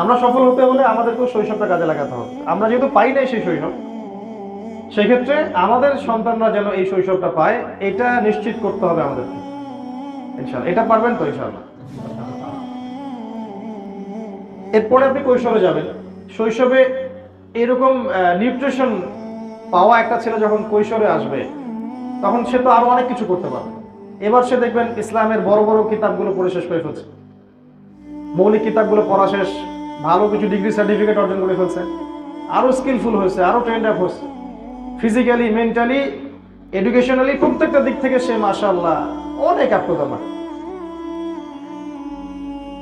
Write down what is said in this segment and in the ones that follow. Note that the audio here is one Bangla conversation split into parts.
আমরা সফল হতে হলে আমাদেরকেও শৈশবটা কাজে লাগাতে হবে। আমরা যেহেতু পাই নাই সেই শৈশব, সেক্ষেত্রে আমাদের সন্তানরা যেন এই শৈশবটা পায়, এটা নিশ্চিত করতে হবে আমাদেরকে। ইনশাল্লাহ এটা পারবেন তো ইনশাল্লাহ এরপরে আপনি কৈশোরে যাবেন। শৈশবে এরকম নিউট্রিশন পাওয়া একটা ছেলে যখন কৈশোরে আসবে, তখন সে তো আরও অনেক কিছু করতে পারবে। এবার সে দেখবেন ইসলামের বড় বড় কিতাবগুলো পড়ে শেষ করে ফেলছে। মৌলিক কিতাবগুলো পড়া শেষ, ভালো কিছু ডিগ্রি সার্টিফিকেট অর্জন করে ফেলছে। আরও স্কিলফুল হয়েছে, আরও ট্রেন্ড আপ হয়েছে। ফিজিক্যালি মেন্টালি এডুকেশনালি প্রত্যেকটা দিক থেকে সে মাশাআল্লাহ অনেক আত্মদমা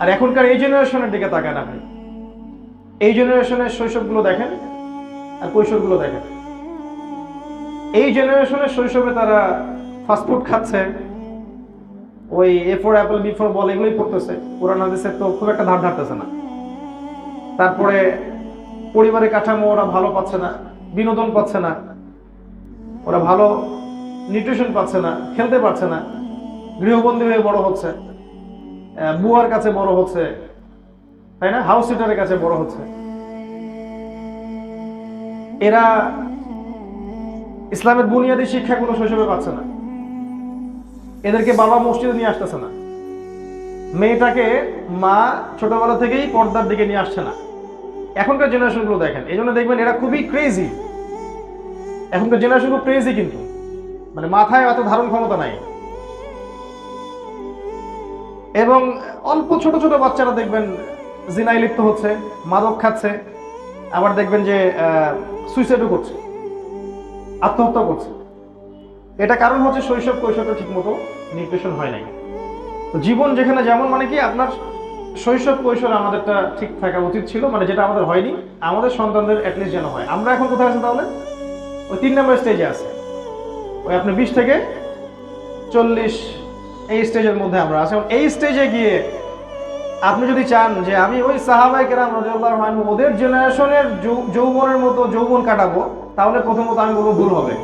আর এখনকার এই জেনারেশনের দিকে তাকান আপনি এই জেনারেশনের শৈশবগুলো দেখেন আর কৈশোরগুলো দেখেন। এই জেনারেশনের শৈশবে তারা ফাস্টফুড খাচ্ছে ওই A for apple B for ball এগুলোই পড়তেছে। কোরআন হাদিসের তো খুব একটা ধার ধারতেছে না। তারপরে পরিবারের কাঠামো ওরা ভালো পাচ্ছে না, বিনোদন পাচ্ছে না, ওরা ভালো নিউট্রিশন পাচ্ছে না, খেলতে পারছে না, গৃহবন্দী হয়ে বড় হচ্ছে বুয়ার কাছে বড় হচ্ছে, তাই না? হাউস সিটারের কাছে বড় হচ্ছে। এরা ইসলামের বুনিয়াদী শিক্ষা শিক্ষাগুলো শৈশবে পাচ্ছে না। এদেরকে বাবা মসজিদে নিয়ে আসতেছে না। মেয়েটাকে মা ছোটবেলা থেকেই পর্দার দিকে নিয়ে আসছে না। এখনকার জেনারেশনগুলো দেখেন, এই জন্য দেখবেন এরা খুবই ক্রেজি এখনকার জেনারেশন খুব ক্রেজি কিন্তু। মানে মাথায় এত ধারণ ক্ষমতা নাই। এবং অল্প ছোট ছোট বাচ্চারা দেখবেন জিনাই লিপ্ত হচ্ছে, মাদক খাচ্ছে, আবার দেখবেন যে সুইসাইডও করছে, আত্মহত্যা করছে। এটা কারণ হচ্ছে শৈশব কৈশোরটা ঠিক মতো নিউট্রিশন হয় নাই। জীবন যেখানে যেমন মানে কি আপনার শৈশব কৈশোর আমাদেরটা ঠিক থাকা উচিত ছিল মানে যেটা আমাদের হয়নি, আমাদের সন্তানদের অ্যাটলিস্ট যেন হয়। আমরা এখন কোথায় আছি তাহলে? ওই তিন নম্বর স্টেজে আছে। ওই আপনি বিশ থেকে চল্লিশ এই স্টেজের মধ্যে আমরা আছি। এবং এই স্টেজে গিয়ে আপনি যদি চান যে আমি ওই সাহাবাই কেরাম আনহু ওদের জেনারেশনের যৌবনের মতো যৌবন কাটাবো, তাহলে প্রথমত আমি বলব ভুল হবে।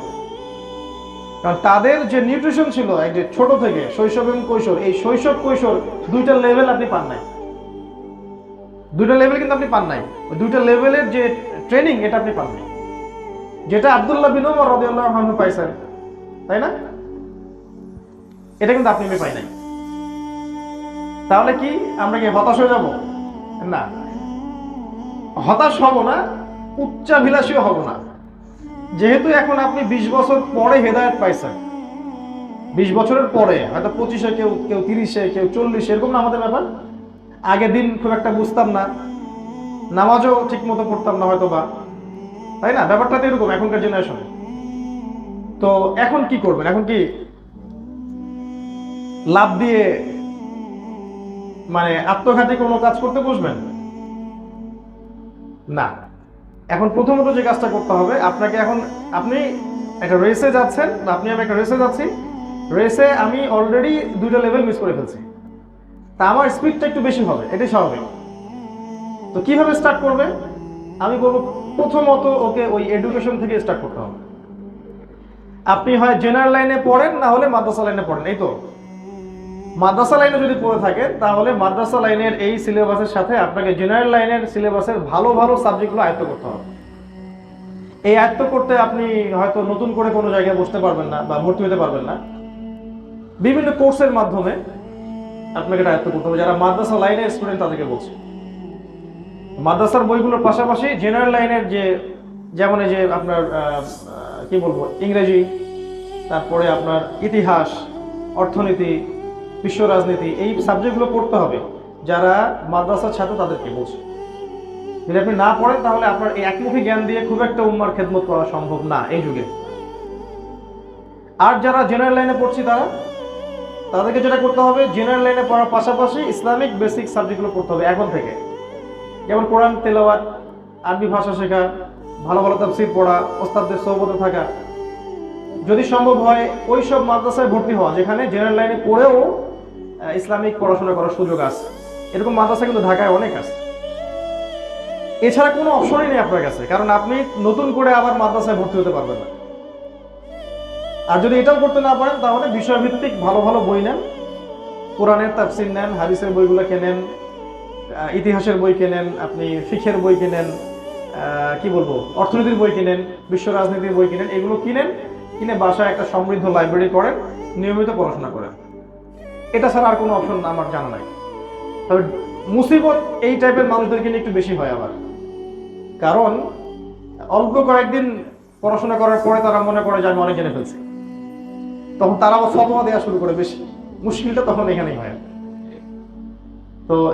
কারণ তাদের যে নিউট্রিশন ছিল এক যে ছোট থেকে শৈশব এবং কৈশোর, এই শৈশব, কৈশোর দুইটা লেভেল আপনি পান নাই। দুইটা লেভেল কিন্তু আপনি পান নাই। দুইটা লেভেলের যে ট্রেনিং এটা আপনি পান নাই। যেটা আব্দুল্লাহ বিন ওমর রাদিয়াল্লাহু আনহু পাইছেন, তাই না? এটা কিন্তু আপনি পাই নাই। তাহলে কি আমরা কি হতাশ হয়ে যাব? না। হতাশ হব না উচ্চাভিলাষীও হব না। যেহেতু এখন আপনি বিশ বছর পরে হেদায়ত পাইছেন, বিশ বছরের পরে, হয়তো পঁচিশে কেউ কেউ তিরিশে, কেউ চল্লিশে, এরকম না আমাদের ব্যাপার? আগে দিন খুব একটা বুঝতাম না, নামাজও ঠিক মতো পড়তাম না হয়তো বা তাই না? ব্যাপারটা তো এরকম এখনকার জেনারেশনে তো এখন কি করবেন? এখন কি লাভ দিয়ে মানে আত্মঘাতী কোনো কাজ করতে বসবেন? না। এখন প্রথমত যে কাজটা করতে হবে, আপনাকে এখন আপনি একটা রেসে যাচ্ছেন আপনি আমি একটা রেসে যাচ্ছি রেসে আমি অলরেডি দুইটা লেভেল মিস করে ফেলছি। তা আমার স্পিডটা একটু বেশি হবে, এটাই স্বাভাবিক। তো কীভাবে স্টার্ট করবে? আমি বলব প্রথমত ওকে ওই এডুকেশন থেকে স্টার্ট করতে হবে। আপনি হয় জেনারেল লাইনে পড়েন, না হলে মাদ্রাসা লাইনে পড়েন, এই তো। মাদ্রাসা লাইনে যদি পড়ে থাকেন, তাহলে মাদ্রাসা লাইনের এই সিলেবাসের সাথে আপনাকে জেনারেল লাইনের সিলেবাসের ভালো ভালো সাবজেক্টগুলো আয়ত্ত করতে হবে। এই আয়ত্ত করতে আপনি হয়তো নতুন করে কোনো জায়গায় বসতে পারবেন না বা ভর্তি হতে পারবেন না। বিভিন্ন কোর্সের মাধ্যমে আপনাকে এটা আয়ত্ত করতে হবে। যারা মাদ্রাসা লাইনের স্টুডেন্ট তাদেরকে বলছি। মাদ্রাসার বইগুলোর পাশাপাশি জেনারেল লাইনের যে, যেমন এই যে আপনার কি বলব, ইংরেজি, তারপরে আপনার ইতিহাস, অর্থনীতি বিশ্ব রাজনীতি, এই সাবজেক্টগুলো পড়তে হবে, যারা মাদ্রাসার ছাত্র তাদেরকে বলছে। যদি আপনি না পড়েন, তাহলে আপনার এই একমুখী জ্ঞান দিয়ে খুব একটা উম্মার খেদমত করা সম্ভব না এই যুগে। আর যারা জেনারেল লাইনে পড়ছি তারা, তাদেরকে যেটা করতে হবে জেনারেল লাইনে পড়ার পাশাপাশি ইসলামিক বেসিক সাবজেক্টগুলো পড়তে হবে এখন থেকে। যেমন কোরআন, তেলাওয়াত, আরবি ভাষা শেখা, ভালো ভালো তাফসির পড়া, ওস্তাদদের সৌবতে থাকা। যদি সম্ভব হয় ওই সব মাদ্রাসায় ভর্তি হওয়া, যেখানে জেনারেল লাইনে পড়েও ইসলামিক পড়াশোনা করার সুযোগ আছে। এরকম মাদ্রাসা কিন্তু ঢাকায় অনেক আছে। এছাড়া কোনো অপশনই নেই আপনার কাছে, কারণ আপনি নতুন করে আবার মাদ্রাসায় ভর্তি হতে পারবেন না। আর যদি এটাও করতে না পারেন, তাহলে বিষয়ভিত্তিক ভালো ভালো বই নেন। কোরআনের তাফসির নেন, হাদিসের বইগুলো কেনেন ইতিহাসের বই কেনেন, আপনি শিখের বই কেনেন কি বলব, অর্থনীতির বই কিনেন, বিশ্ব রাজনীতির বই কিনেন, এগুলো কিনেন, কিনে বাসায় একটা সমৃদ্ধ লাইব্রেরি করেন, নিয়মিত পড়াশোনা করেন। এটা ছাড়া আর কোনো অপশন আমার জানা নাই। তবে মুসিবত এই টাইপের মানুষদেরকে নিয়ে একটু বেশি হয় আবার। কারণ, অল্প কয়েকদিন পড়াশোনা করার পরে তারা মনে করে যে আমি অনেক জেনে ফেলছি। তখন তারা ফতোয়া দেওয়া শুরু করে, বেশি মুশকিলটা তখন এখানেই হয়। তো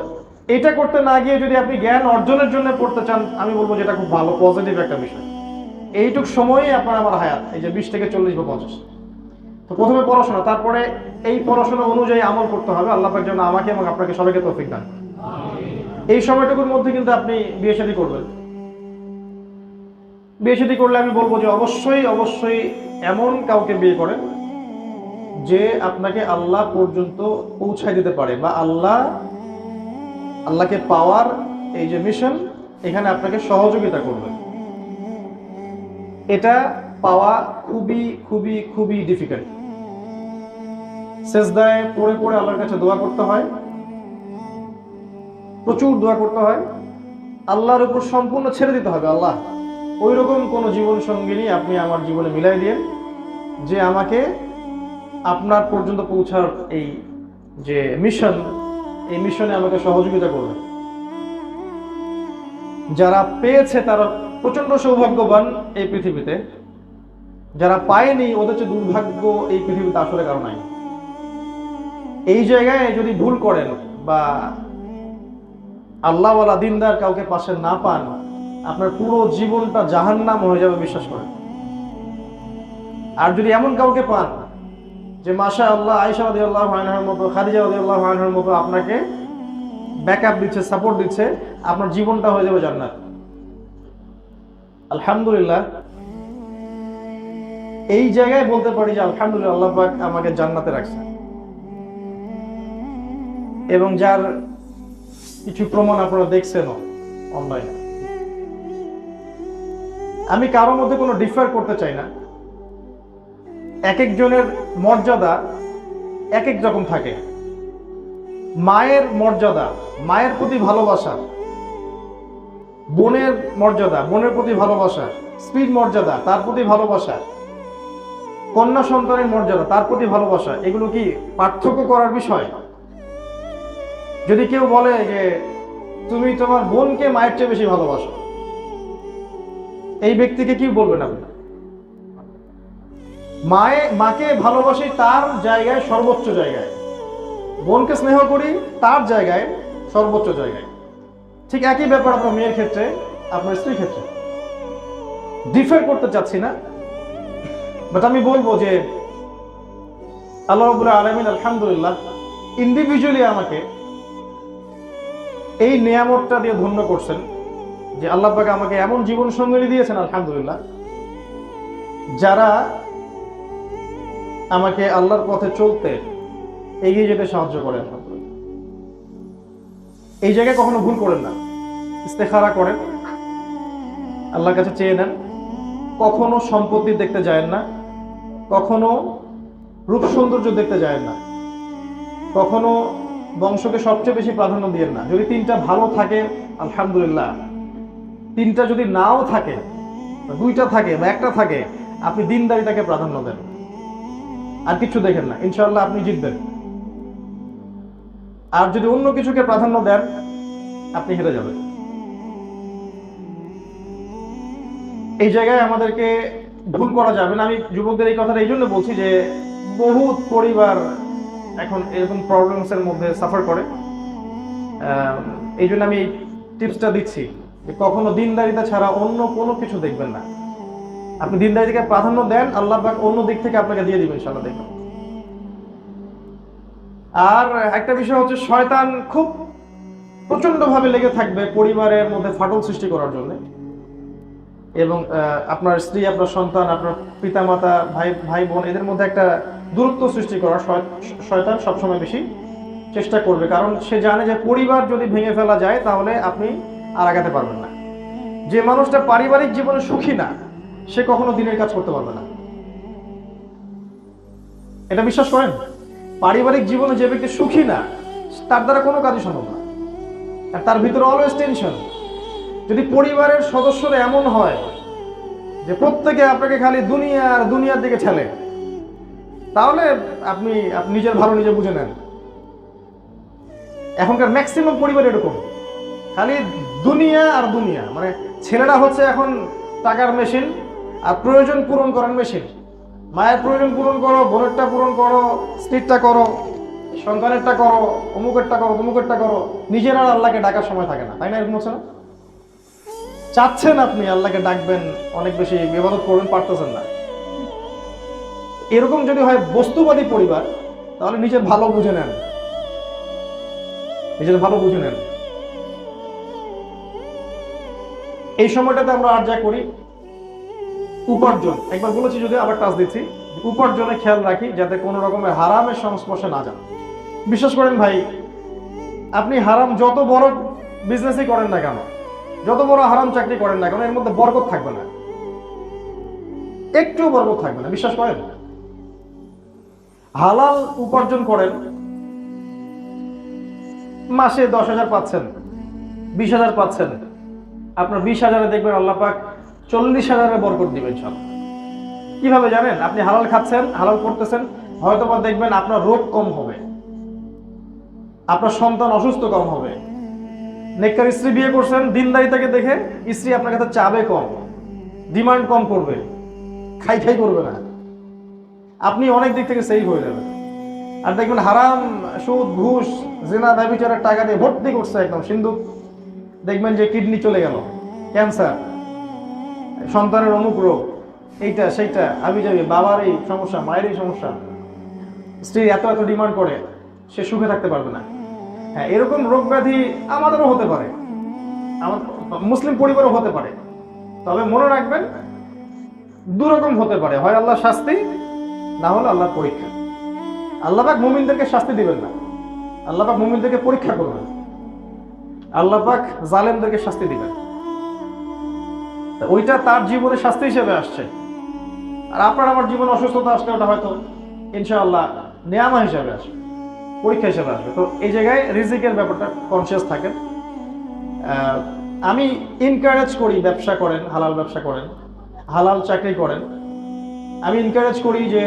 এটা করতে না গিয়ে যদি আপনি জ্ঞান অর্জনের জন্য পড়তে চান, আমি বলব যেটা খুব ভালো পজিটিভ একটা বিষয়। এইটুক সময়ই আপনার আমার হায়াত, এই যে বিশ থেকে চল্লিশ বা পঞ্চাশ। তো প্রথমে পড়াশোনা তারপরে এই পড়াশোনা অনুযায়ী আমল করতে হবে। আল্লাহ পাক যেন আমাকে এবং আপনাকে সবাইকে তৌফিক দান এই সময়টুকুর মধ্যে কিন্তু আপনি বিয়ে শাদী করবেন। বিয়ে শাদী করলে আমি বলব যে অবশ্যই অবশ্যই এমন কাউকে বিয়ে করেন যে আপনাকে আল্লাহ পর্যন্ত পৌঁছায় দিতে পারে বা আল্লাহ আল্লাহকে পাওয়ার এই যে মিশন এখানে আপনাকে সহযোগিতা করবে। এটা পাওয়া খুবই খুবই খুবই ডিফিকাল্ট শেষদায় পড়ে পড়ে আল্লাহর কাছে দোয়া করতে হয়। প্রচুর দোয়া করতে হয়। আল্লাহর উপর সম্পূর্ণ ছেড়ে দিতে হবে আল্লাহ। ওই রকম কোনো জীবন সঙ্গিনী আপনি আমার জীবনে মিলাই দিন যে আমাকে আপনার পর্যন্ত পৌঁছার এই যে মিশন এই মিশনে আমাকে সহযোগিতা করবে। যারা পেয়েছে তারা প্রচণ্ড সৌভাগ্যবান এই পৃথিবীতে। যারা পায়নি ওদের চেয়ে দুর্ভাগ্য এই পৃথিবীতে আসলে কারও নাই। এই জায়গায় যদি ভুল করেন বা আল্লাহওয়ালা দিনদার কাউকে পাশে না পান, আপনার পুরো জীবনটা জাহান্নাম হয়ে যাবে, বিশ্বাস করেন। আর যদি এমন কাউকে পান যে মাসা আল্লাহ আয়সা আদি আল্লাহ আনহার মতো, খাদিজা আদি আল্লাহ আনহার মতো আপনাকে ব্যাক আপ দিচ্ছে সাপোর্ট দিচ্ছে, আপনার জীবনটা হয়ে যাবে জান্নাত। আলহামদুলিল্লাহ এই জায়গায় বলতে পারি যে আলহামদুলিল্লাহ আল্লাহ পাক আমাকে জান্নাতে রাখছে। এবং যার কিছু প্রমাণ আপনারা দেখছেন অনলাইনে আমি কারোর মধ্যে কোনো ডিফার করতে চাই না। এক একজনের মর্যাদা এক এক রকম থাকে। মায়ের মর্যাদা, মায়ের প্রতি ভালোবাসা, বোনের মর্যাদা, বোনের প্রতি ভালোবাসা, স্ত্রীর মর্যাদা, তার প্রতি ভালোবাসা কন্যা সন্তানের মর্যাদা, তার প্রতি ভালোবাসা, এগুলো কি পার্থক্য করার বিষয়? যদি কেউ বলে যে, তুমি তোমার বোনকে মায়ের চেয়ে বেশি ভালোবাসো, এই ব্যক্তিকে কি বলবেন আপনি মায়ে, মাকে ভালোবাসি তার জায়গায় সর্বোচ্চ জায়গায়। বোনকে স্নেহ করি তার জায়গায় সর্বোচ্চ জায়গায়। ঠিক একই ব্যাপার আপনার মেয়ের ক্ষেত্রে, আপনার স্ত্রীর ক্ষেত্রে। ডিফার করতে চাচ্ছি না। বাট আমি বলব যে আল্লাহ আলমিন, আলহামদুলিল্লাহ ইন্ডিভিজুয়ালি আমাকে এই নিয়ামতটা দিয়ে ধন্য করছেন যে আল্লাহ পাকে আমাকে এমন জীবন সঙ্গী দিয়েছেন, আলহামদুলিল্লাহ, যারা আমাকে আল্লাহর পথে চলতে এগিয়ে যেতে সাহায্য করে, আলহামদুলিল্লাহ। এই জায়গায় কখনো ভুল করেন না, ইস্তেখারা করেন, আল্লাহর কাছে চেয়ে নেন, কখনো সম্পত্তি দেখতে যায় না কখনো রূপ সৌন্দর্য দেখতে যায় না। কখনো বংশকে সবচেয়ে বেশি প্রাধান্য দিয়ে না। যদি তিনটা ভালো থাকে, আলহামদুলিল্লাহ। তিনটা যদি নাও থাকে দুইটা থাকে, বা একটা থাকে, আপনি দিনদারিতাকে প্রাধান্য দেন। আর কিছু দেখেন না। ইনশাল্লাহ আপনি জিতবেন। আর যদি অন্য কিছুকে প্রাধান্য দেন, আপনি হেরে যাবেন। এই জায়গায় আমাদেরকে ভুল করা যাবে না। আমি যুবকদের এই কথাটা এই জন্য বলছি যে, বহুত পরিবার এখন এরকম প্রবলেমস এর মধ্যে সাফার করে। এই জন্য আমি টিপসটা দিচ্ছি যে, কখনো দিনদারিতা ছাড়া অন্য কোনো কিছু দেখবেন না। আপনি দিনদারিতাকে প্রাধান্য দেন, আল্লাহ পাক অন্য দিক থেকে আপনাকে দিয়ে দিবেন ইনশাআল্লাহ, দেখবেন। আর একটা বিষয় হচ্ছে, শয়তান খুব প্রচণ্ড ভাবে লেগে থাকবে পরিবারের মধ্যে ফাটল সৃষ্টি করার জন্য। এবং আপনার স্ত্রী, আপনার সন্তান, আপনার পিতামাতা, ভাই ভাই বোন, এদের মধ্যে একটা দূরত্ব সৃষ্টি করার শয়তান সবসময় বেশি চেষ্টা করবে। কারণ সে জানে যে পরিবার যদি ভেঙে ফেলা যায়, তাহলে আপনি আর আগাতে পারবেন না। যে মানুষটা পারিবারিক জীবনে সুখী না, সে কখনো দিনের কাজ করতে পারবে না। এটা বিশ্বাস করেন? পারিবারিক জীবনে যে ব্যক্তি সুখী না, তার দ্বারা কোনো কাজই সম্ভব না। আর তার ভিতরে অলওয়েজ টেনশন যদি পরিবারের সদস্যরা এমন হয় যে প্রত্যেকে আপনাকে খালি দুনিয়া আর দুনিয়ার দিকে ঠেলে, তাহলে আপনি আপনি নিজের ভালো নিজে বুঝে নেন। এখনকার ম্যাক্সিমাম পরিবার এরকম। খালি দুনিয়া আর দুনিয়া। মানে ছেলেরা হচ্ছে এখন টাকার মেশিন আর প্রয়োজন পূরণ করার মেশিন মায়ের প্রয়োজন পূরণ করো, বোনেরটা পূরণ করো, স্ত্রীরটা করো, সন্তানেরটা করো, অমুকেরটা করো, তমুকেরটা করো। নিজের আর আল্লাহকে ডাকার সময় থাকে না। তাই না, এরকম হচ্ছে না? চাচ্ছেন আপনি, আল্লাহকে ডাকবেন, অনেক বেশি বিবাদত করবেন, পারতেছেন না। এরকম যদি হয় বস্তুবাদী পরিবার, তাহলে নিজের ভালো বুঝে নেন। নিজের ভালো বুঝে নেন। এই সময়টাতে আমরা আর যা করি, উপার্জন। একবার বলেছি যদি আবার টাচ দিচ্ছি। উপার্জনে খেয়াল রাখি, যাতে কোনো রকমের হারামের সংস্পর্শে না যান। বিশ্বাস করেন ভাই, আপনি হারাম যত বড় বিজনেসই করেন না কেন যত বড় হারাম চাকরি করেন না কেন, এর মধ্যে বরকত থাকবে না। একটু বরকত থাকবে না, বিশ্বাস করেন? হালাল উপার্জন করেন, মাসে দশ হাজার পাচ্ছেন, বিশ হাজার পাচ্ছেন। আপনার বিশ হাজারে দেখবেন আল্লাহ পাক চল্লিশ হাজারে বরকত দিবেন সব। কীভাবে জানেন? আপনি হালাল খাচ্ছেন, হালাল করতেছেন হয়তো দেখবেন আপনার রোগ কম হবে। আপনার সন্তান অসুস্থ কম হবে। নেককার স্ত্রী বিয়ে করছেন দিনদারিতাকে দেখে স্ত্রী আপনার কাছে চাবে কম, ডিমান্ড কম করবে, খাই খাই করবে না। আপনি অনেক দিক থেকে সেই হয়ে যাবেন। আর দেখবেন হারাম, সুদ, ঘুষ, জেনা দাবিচারের টাকা দিয়ে ভর্তি করছে একদম সিন্ধু দেখবেন যে কিডনি চলে গেল, ক্যান্সার, সন্তানের রোগ এইটা, সেইটা আমি যাবি বাবার এই সমস্যা মায়ের এই সমস্যা। স্ত্রী এত এত ডিমান্ড করে, সে সুখে থাকতে পারবে না। হ্যাঁ এরকম রোগ ব্যাধি আমাদেরও হতে পারে। মুসলিম পরিবারও হতে পারে। তবে মনে রাখবেন, দুরকম হতে পারে। হয় আল্লাহ শাস্তি, না হলে আল্লাহর পরীক্ষা। আল্লাহ পাক মুমিনদেরকে শাস্তি দিবেন না। আল্লাহ পাক মুমিনদেরকে পরীক্ষা করবেন আল্লাহ পাক জালেমদেরকে শাস্তি দিবেন ওইটা তার জীবনে শাস্তি হিসেবে আসছে। আর আপনার আমার জীবনে অসুস্থতা আসলে ওটা হয়তো ইনশাআল্লাহ নেয়ামা হিসাবে আসবে। পরীক্ষা হিসেবে আসবে। তো এই জায়গায় রিজিকের ব্যাপারটা কনসিয়াস থাকেন। আমি ইনকারেজ করি ব্যবসা করেন, হালাল ব্যবসা করেন, হালাল চাকরি করেন। আমি ইনকারেজ করি যে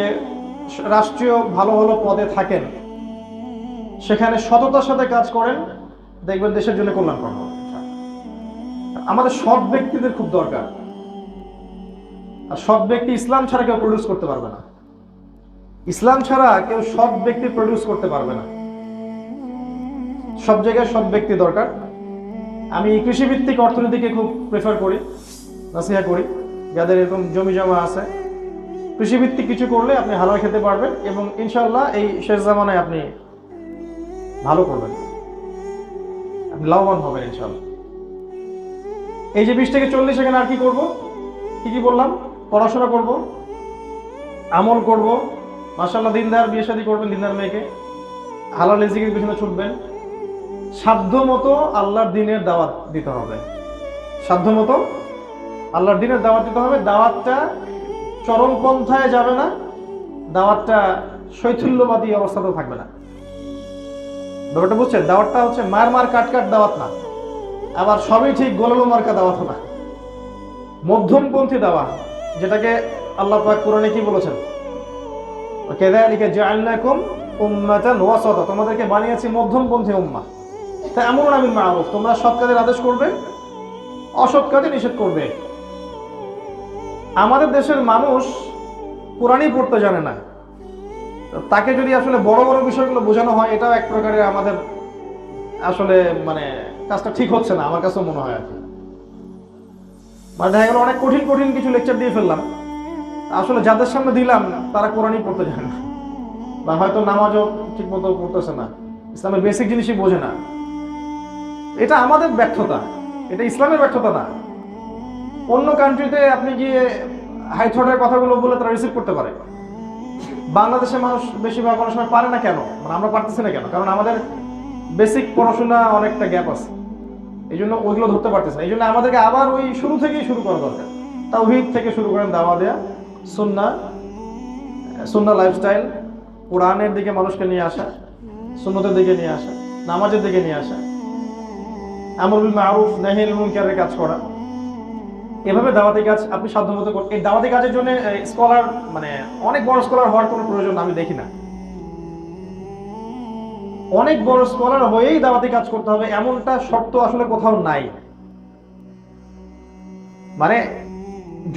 রাষ্ট্রীয় ভালো ভালো পদে থাকেন। সেখানে সততার সাথে কাজ করেন, দেখবেন দেশের জন্য কল্যাণ কর্ম আমাদের সৎ ব্যক্তিদের খুব দরকার। আর সব ব্যক্তি ইসলাম ছাড়া কেউ প্রডিউস করতে পারবে না। ইসলাম ছাড়া কেউ সব ব্যক্তি প্রডিউস করতে পারবে না। সব জায়গায় সব ব্যক্তি দরকার। আমি কৃষিভিত্তিক অর্থনীতিকে খুব প্রেফার করি, নাসিহা করি, যাদের এরকম জমি জমা আছে। কৃষিভিত্তিক কিছু করলে আপনি হালাল খেতে পারবেন এবং ইনশাল্লাহ এই শেষ জামানায় আপনি ভালো করবেন। আপনি লাভবান হবেন ইনশাল্লাহ এই যে বিশ থেকে চল্লিশ এখানে আর কি করব? কি কি বললাম? পড়াশোনা করব, আমল করব মাসাল্লাহ দিনদার, বিয়ে শাদী করবেন দিনদার মেয়েকে। হালাল রিজিকের পিছনে ছুটবেন। সাধ্য মতো আল্লাহর দিনের দাওয়াত দিতে হবে। সাধ্য মতো আল্লাহর দিনের দাওয়াত দিতে হবে। দাওয়াতটা চরম পন্থায় যাবে না। দাওয়াতটা শৈথুল্যবাদী অবস্থাতেও থাকবে না। ব্যাপারটা বুঝছেন? দাওয়াতটা হচ্ছে মার মার কাট কাট দাওয়াত না। আবার সবই ঠিক গোলালো মার্কা দাওয়াত না। মধ্যমপন্থী দাওয়া, যেটাকে আল্লাহ পাক কোরআনে কি বলেছেন? উম্মাতান ওয়াসাতা তোমাদেরকে বানিয়েছি মধ্যমপন্থী উম্মাহ তা এমন আমি মারুফ তোমরা সৎ কাজের আদেশ করবে, অসৎ কাজে নিষেধ করবে। আমাদের দেশের মানুষ কোরআনই পড়তে জানে না। তাকে যদি আসলে বড় বড় বিষয়গুলো বোঝানো হয়, এটাও এক প্রকারের আমাদের আসলে মানে কাজটা ঠিক হচ্ছে না, আমার কাছেও মনে হয় আর কি। মানে দেখা গেল অনেক কঠিন কঠিন কিছু লেকচার দিয়ে ফেললাম। আসলে যাদের সামনে দিলাম, তারা কোরআনই পড়তে জানে না। বা হয়তো নামাজও ঠিক মতো পড়তেছে না। ইসলামের বেসিক জিনিসই বোঝে না। এটা আমাদের ব্যর্থতা। এটা ইসলামের ব্যর্থতা না। অন্য কান্ট্রিতে আপনি গিয়ে হাই থটের কথাগুলো বলে তারা রিসিভ করতে পারে। বাংলাদেশের মানুষ বেশিরভাগ অনেক সময় পারে না কেন? মানে আমরা পারতেছি না কেন? কারণ আমাদের বেসিক পড়াশোনা অনেকটা গ্যাপ আছে। এই জন্য ওইগুলো ধরতে পারতেছে না। এই জন্য আমাদেরকে আবার ওই শুরু থেকেই শুরু করা দরকার। তাওহিদ থেকে শুরু করেন দাওয়া দেয়া। সুন্না সুন্না লাইফস্টাইল কোরআনের দিকে মানুষকে নিয়ে আসা, সুন্নতের দিকে নিয়ে আসা, নামাজের দিকে নিয়ে আসা আমর বিল মারুফ নাহিল মুনকারের কাজ করা। এভাবে দাওয়াতি কাজ আপনি সাধ্যমতো এই দাওয়াতি কাজের জন্য স্কলার মানে অনেক বড় স্কলার হওয়ার কোনো প্রয়োজন আমি দেখি না। অনেক বড় স্কলার হয়েই দাওয়াতি কাজ করতে হবে, এমনটা শর্ত আসলে কোথাও নাই। মানে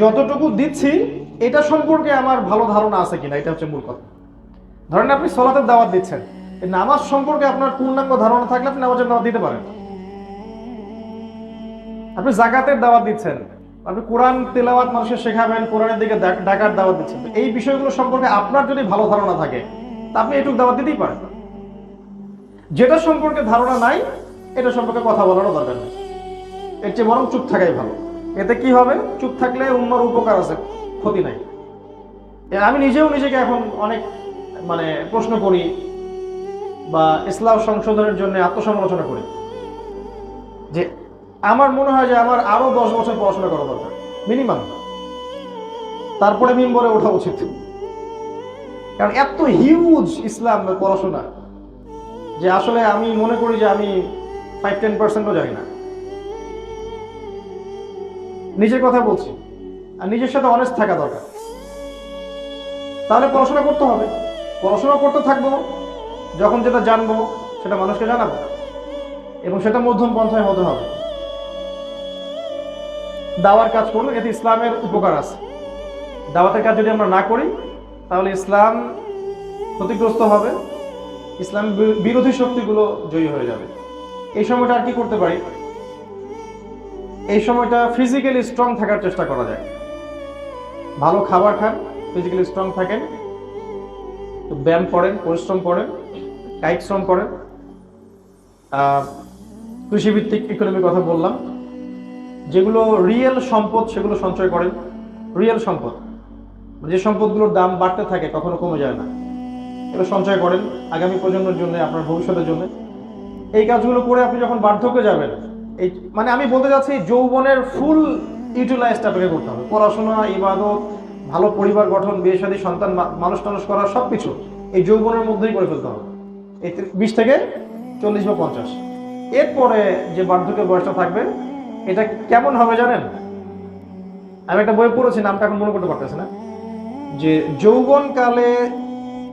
যতটুকু দিচ্ছি এটা সম্পর্কে আমার ভালো ধারণা আছে কিনা, এটা হচ্ছে মূল কথা। ধরেন আপনি সলাতের দাওয়াত দিচ্ছেন। নামাজ সম্পর্কে আপনার পূর্ণাঙ্গ ধারণা থাকলে আপনি নামাজের দাওয়াত দিতে পারেন। আপনি জাকাতের দাওয়াত দিচ্ছেন। আপনি কোরআন তেলাওয়াত মানুষের শেখাবেন, কোরআনের দিকে ডাকার দাওয়াত দিচ্ছেন। এই বিষয়গুলো সম্পর্কে আপনার যদি ভালো ধারণা থাকে, তা আপনি এটুকু দাওয়াত দিতেই পারেন। যেটা সম্পর্কে ধারণা নাই, এটা সম্পর্কে কথা বলারও দরকার নেই। এর চেয়ে বরং চুপ থাকাই ভালো। এতে কি হবে? চুপ থাকলে উম্মার উপকার আছে। ক্ষতি নাই। আমি নিজেও নিজেকে এখন অনেক মানে প্রশ্ন করি বা ইসলাম সংশোধনের জন্য আত্মসমালোচনা করি। যে আমার মনে হয় যে আমার আরও দশ বছর পড়াশোনা করা দরকার মিনিমাম তারপরে মিম্বরে ওঠা উচিত। কারণ এত হিউজ ইসলাম পড়াশোনা যে আসলে আমি মনে করি যে আমি ফাইভ টেন পার্সেন্টও জানি না। নিজের কথা বলছি। আর নিজের সাথে অনেস্ট থাকা দরকার। তাহলে পড়াশোনা করতে হবে। পড়াশোনা করতে থাকব, যখন যেটা জানব, সেটা মানুষকে জানাব। এবং সেটা মধ্যম পন্থায় হতে হবে। দাওয়ার কাজ করলে এতে ইসলামের উপকার আছে। দাওয়াতের কাজ যদি আমরা না করি, তাহলে ইসলাম ক্ষতিগ্রস্ত হবে, ইসলাম বিরোধী শক্তিগুলো জয়ী হয়ে যাবে। এই সময়টা আর কি করতে পারি? এই সময়টা ফিজিক্যালি স্ট্রং থাকার চেষ্টা করা যায়। ভালো খাবার খান ফিজিক্যালি স্ট্রং থাকেন ব্যায়াম করেন, পরিশ্রম করেন, কায়িক শ্রম করেন। কৃষিভিত্তিক ইকোনমির কথা বললাম। যেগুলো রিয়েল সম্পদ, সেগুলো সঞ্চয় করেন। রিয়েল সম্পদ। যে সম্পদগুলোর দাম বাড়তে থাকে, কখনো কমে যায় না। এগুলো সঞ্চয় করেন আগামী প্রজন্মের জন্য, আপনার ভবিষ্যতের জন্য। এই কাজগুলো করে আপনি যখন বার্ধক্যে যাবেন, এই মানে আমি বলতে চাচ্ছি, যৌবনের ফুল ইউটিলাইজটা আপনাকে করতে হবে। পড়াশোনা, ইবাদত ভালো পরিবার গঠন, বিয়ে শাদী, সন্তান মানুষ টানুষ করা সব কিছু এই যৌবনের মধ্যেই করে ফেলতে হবে। এই বিশ থেকে চল্লিশ বা পঞ্চাশ। এরপরে যে বার্ধক্যের বয়সটা থাকবে, এটা কেমন হবে জানেন? আমি একটা বই পড়েছি, নামটা এখন মনে করতে পারতেছি না। যে যৌবনকালে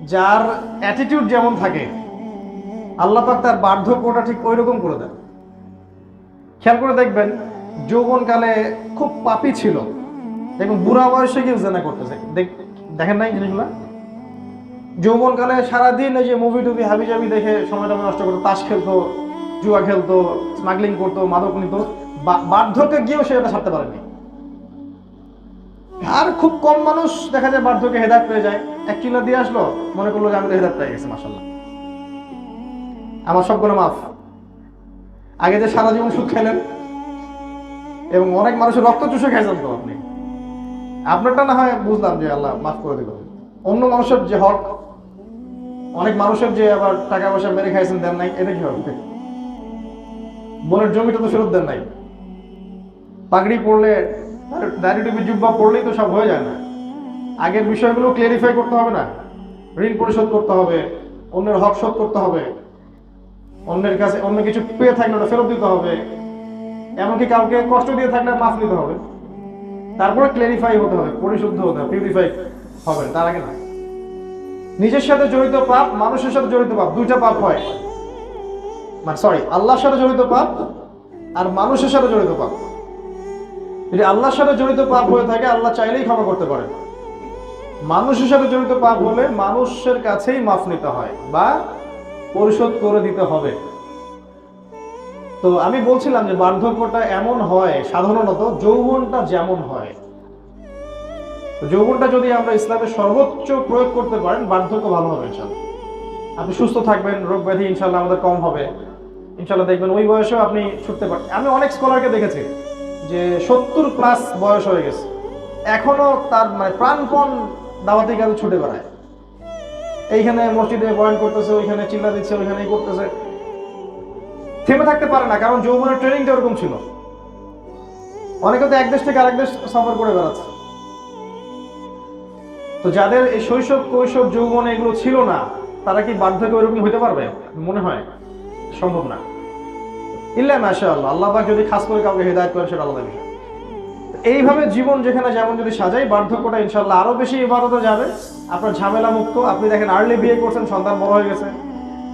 যার অ্যাটিটিউড যেমন থাকে, আল্লাহ পাক তার বার্ধক্যটা ঠিক ওই রকম করে দেন। খেয়াল করে দেখবেন যৌবনকালে খুব পাপি ছিল। দেখুন, বুড়া বয়সে কেউ জেনা করতেছে। দেখেন নাই জিনিসগুলো? যৌবনকালে সারাদিন এই যে মুভি টুভি হাবি জাবি দেখে সময়টা নষ্ট করতো, তাস খেলতো, জুয়া খেলতো স্মাগলিং করতো, মাদক নিত। বার্ধক্যে গিয়েও সে এটা ছাড়তে পারেনি। আর খুব কম মানুষ দেখা যায় বার্ধক্যে হেদায়ত পেয়ে যায়। এক কিলো দিয়ে আসলো, মনে করল যে আমি তো হেদায়ত পেয়ে গেছি মাসাল্লাহ আমার সবগুলো মাফ। আগে যে সারা জীবন সুদ খেলেন, এবং অনেক মানুষের রক্ত চুষে খাইছেন তো আপনি। আপনারটা না হয় বুঝলাম যে আল্লাহ মাফ করে দিল অন্য মানুষের যে হক, অনেক মানুষের যে আবার টাকা পয়সা মেরে খাইছেন দেন নাই, এটা কি হবে বোনের জমিটা তো ফেরত দেন নাই। পাগড়ি পড়লে, দাড়ি টুপি, জুব্বা পড়লেই তো সব হয়ে যায় না। আগের বিষয়গুলো ক্লিয়ারিফাই করতে হবে না। ঋণ পরিশোধ করতে হবে, অন্যের হক শোধ করতে হবে। অন্যের কাছে অন্য কিছু পেয়ে থাকলে ফেরত দিতে হবে। এমনকি কাউকে কষ্ট দিয়ে থাকলে মাফ নিতে হবে। তারপরে ক্লিয়ারিফাই হতে হবে, পরিশুদ্ধ হতে হবে পিউরিফাই হবে তার আগে না। নিজের সাথে জড়িত পাপ, মানুষের সাথে জড়িত পাপ, দুইটা পাপ হয়। মানে সরি আল্লাহর সাথে জড়িত পাপ আর মানুষের সাথে জড়িত পাপ। যদি আল্লাহর সাথে জড়িত পাপ হয়ে থাকে, আল্লাহ চাইলেই ক্ষমা করতে পারেন মানুষের সাথে জড়িত পাপ হলে মানুষের কাছেই মাফ নিতে হয় বা পরিশোধ করে দিতে হবে। তো আমি বলছিলাম যে বার্ধক্যটা এমন হয়, সাধারণত যৌবনটা যেমন হয়। যৌবনটা যদি আমরা ইসলামের সর্বোচ্চ প্রয়োগ করতে পারেন, বার্ধক্য ভালো হবে ইনশাল্লাহ। আপনি সুস্থ থাকবেন, রোগ ব্যাধি ইনশাল্লাহ আমাদের কম হবে। ইনশাল্লাহ দেখবেন ওই বয়সেও আপনি ছুটতে পারেন আমি অনেক স্কলারকে দেখেছি যে সত্তর প্লাস বয়স হয়ে গেছে। এখনও তার মানে প্রাণপণ দাওয়াতি কাজে ছুটে বেড়ায়। এইখানে মসজিদে বয়ান করতেছে, ওইখানে চিল্লা দিচ্ছে, ওইখানে করতেছে। থেমে থাকতে পারে না, কারণ যৌবনের ট্রেনিংটা ওরকম ছিল। অনেকে তো এক দেশ থেকে আরেক দেশ সফর করে বেড়াচ্ছে। তো যাদের এই শৈশব কৈশোর যৌবনে এগুলো ছিল না, তারা কি বার্ধক্য ওইরকম হইতে পারবে? মনে হয় সম্ভব না। ইল্লা মাশা আল্লাহ আল্লাহ পাক যদি খাস করে কাউকে হেদায়ত করেন, সেটা আলাদা বিষয়। এইভাবে জীবন যেখানে যেমন যদি সাজাই, বার্ধক্যটা ইনশাল্লাহ আরও বেশি ইবাদতে যাবে। আপনার ঝামেলা মুক্ত আপনি দেখেন আর্লি বিয়ে করছেন, সন্তান বড় হয়ে গেছে।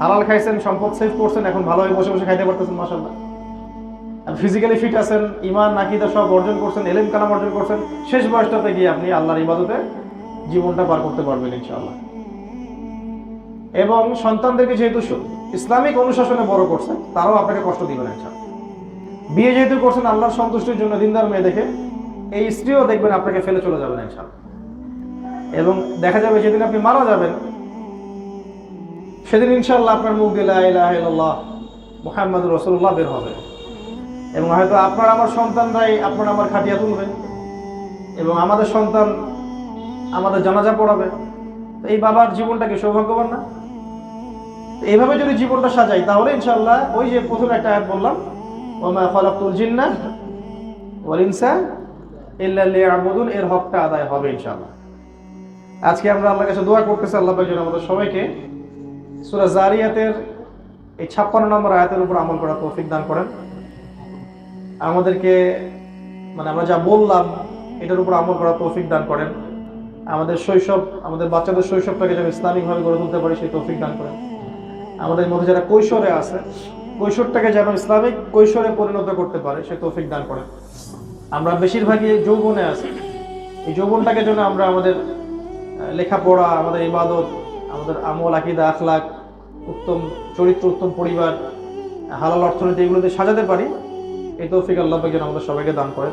হালাল খাইছেন, সম্পদ সেভ করছেন, এখন ভালো বসে বসে খাইতে পারতেছেন মাসাল্লাহ ফিজিক্যালি ফিট আছেন ইমান নাকিদা সব অর্জন করছেন, এলেম কালাম অর্জন করছেন, শেষ বয়সটাতে গিয়ে আপনি আল্লাহর ইবাদতে জীবনটা পার করতে পারবেন, ইনশাআল্লাহ। এবং সন্তানদেরকে যেহেতু ইসলামিক অনুশাসনে বড় করছেন, তারাও আপনাকে কষ্ট দিবেন, ইনশাআল্লাহ। বিয়ে যেহেতু করছেন, আল্লাহর সন্তুষ্টির জন্য দিনদার মেয়ে দেখে এই স্ত্রীও দেখবেন আপনাকে ফেলে চলে যাবেন, ইনশাআল্লাহ। এবং দেখা যাবে যেদিন আপনি মারা যাবেন সেদিন ইনশাল্লাহ আপনার মুখ দিয়ে ইল্লাল্লাহ মুহাম্মাদুর বের হবে। এবং হয়তো আপনার আমার সন্তানরাই আপনার আমার খাটিয়া তুলবে। এবং আমাদের সন্তান আমাদের জানাজা পড়াবে। তো এই বাবার জীবনটা কি সৌভাগ্যবান না? এইভাবে যদি জীবনটা সাজাই, তাহলে ইনশাল্লাহ ওই যে প্রথমে একটা আয়াত বললাম, ওমা খালাকুল জিন্না ওয়াল ইনসা ইল্লা লিয়াবুদুন এর হকটা আদায় হবে ইনশাআল্লাহ। আজকে আমরা আল্লাহর কাছে দোয়া করতেছি, আল্লাহ আমাদের সবাইকে সূরা জারিয়াতের এই 56 নম্বর আয়াতের উপর আমল করার তৌফিক দান করেন। আমাদেরকে মানে আমরা যা বললাম, এটার উপর আমল করার তৌফিক দান করেন। আমাদের শৈশব, আমাদের বাচ্চাদের শৈশবটাকে যেন ইসলামিকভাবে গড়ে তুলতে পারি, সেই তৌফিক দান করেন। আমাদের মধ্যে যারা কৈশোরে আছে, কৈশোরটাকে যেন ইসলামিক কৈশোরে পরিণত করতে পারে সে তৌফিক দান করেন। আমরা বেশিরভাগই যৌবনে আছি। এই যৌবনটাকে যেন আমরা আমাদের লেখাপড়া, আমাদের ইবাদত আমাদের আমল আকিদা আখলাক উত্তম চরিত্র উত্তম পরিবার হালাল অর্থনীতি এগুলোতে সাজাতে পারি এই তৌফিক আল্লাহ যেন আমাদের সবাইকে দান করেন।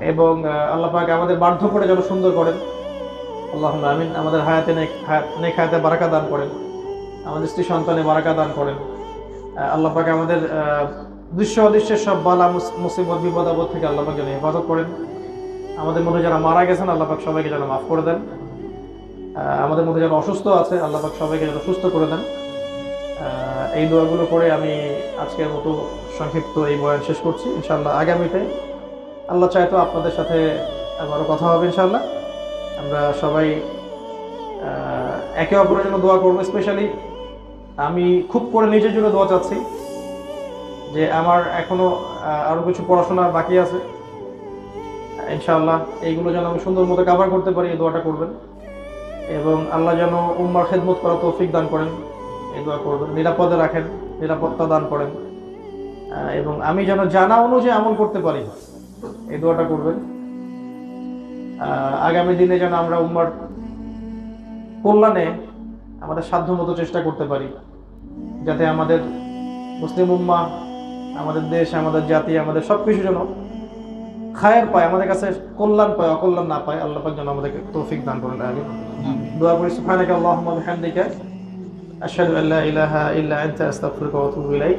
এবং আহ, আল্লাহ পাক আমাদের বার্ধক্যটা যেন সুন্দর করেন। আল্লাহ আমিন আমাদের হায়াতে নেক- হায়াত- বারাকা দান করেন। আমাদের স্ত্রী সন্তানে বারাকা দান করেন। আহ, আল্লাহ পাক আমাদের দৃশ্য অদৃশ্যের সব বালা মুস- মুসিবত বিপদ থেকে আল্লাহ পাক যেন হেফাজত করেন। আমাদের মধ্যে যারা মারা গেছেন আল্লাহ পাক সবাইকে যেন মাফ করে দেন। আমাদের মধ্যে যারা অসুস্থ আছে, আল্লাহ পাক সবাইকে যেন সুস্থ করে দেন। এই দোয়াগুলো করে আমি আজকের মতো সংক্ষিপ্ত এই বয়ান শেষ করছি। ইনশাআল্লাহ আগামীতে আল্লাহ চায় তো আপনাদের সাথে আবারও কথা হবে ইনশাআল্লাহ। আমরা সবাই একে অপরের জন্য দোয়া করব স্পেশালি। আমি খুব করে নিজের জন্য দোয়া চাচ্ছি যে আমার এখনও আরও কিছু পড়াশোনা বাকি আছে। ইনশাআল্লাহ এইগুলো যেন আমি সুন্দর মতো কাভার করতে পারি, এই দোয়াটা করবেন। এবং আল্লাহ যেন উম্মার খেদমত করা তৌফিক দান করেন, এই দোয়া করবেন নিরাপদে রাখেন, নিরাপত্তা দান করেন। এবং আমি যেন জানা অনুযায়ী আমল করতে পারি, এই দোয়াটা করবেন। আগামী দিনে যেন আমরা উম্মার কল্যাণে আমাদের সাধ্য মতো চেষ্টা করতে পারি, যাতে আমাদের মুসলিম উম্মা, আমাদের দেশ, আমাদের জাতি, আমাদের সব কিছু যেন খায়ের পায় আমাদের কাছে কল্যাণ পায় অকল্যাণ না পায় আল্লাহ পাক যেন আমাদেরকে তৌফিক দান করেন আমি দোয়া করি সুবহানাকা আল্লাহুম্মা বিহামদিকা আশহাদু আল্লা ইলাহা ইল্লা আনতা আস্তাগফিরুকা ওয়া আতুবু ইলাইক।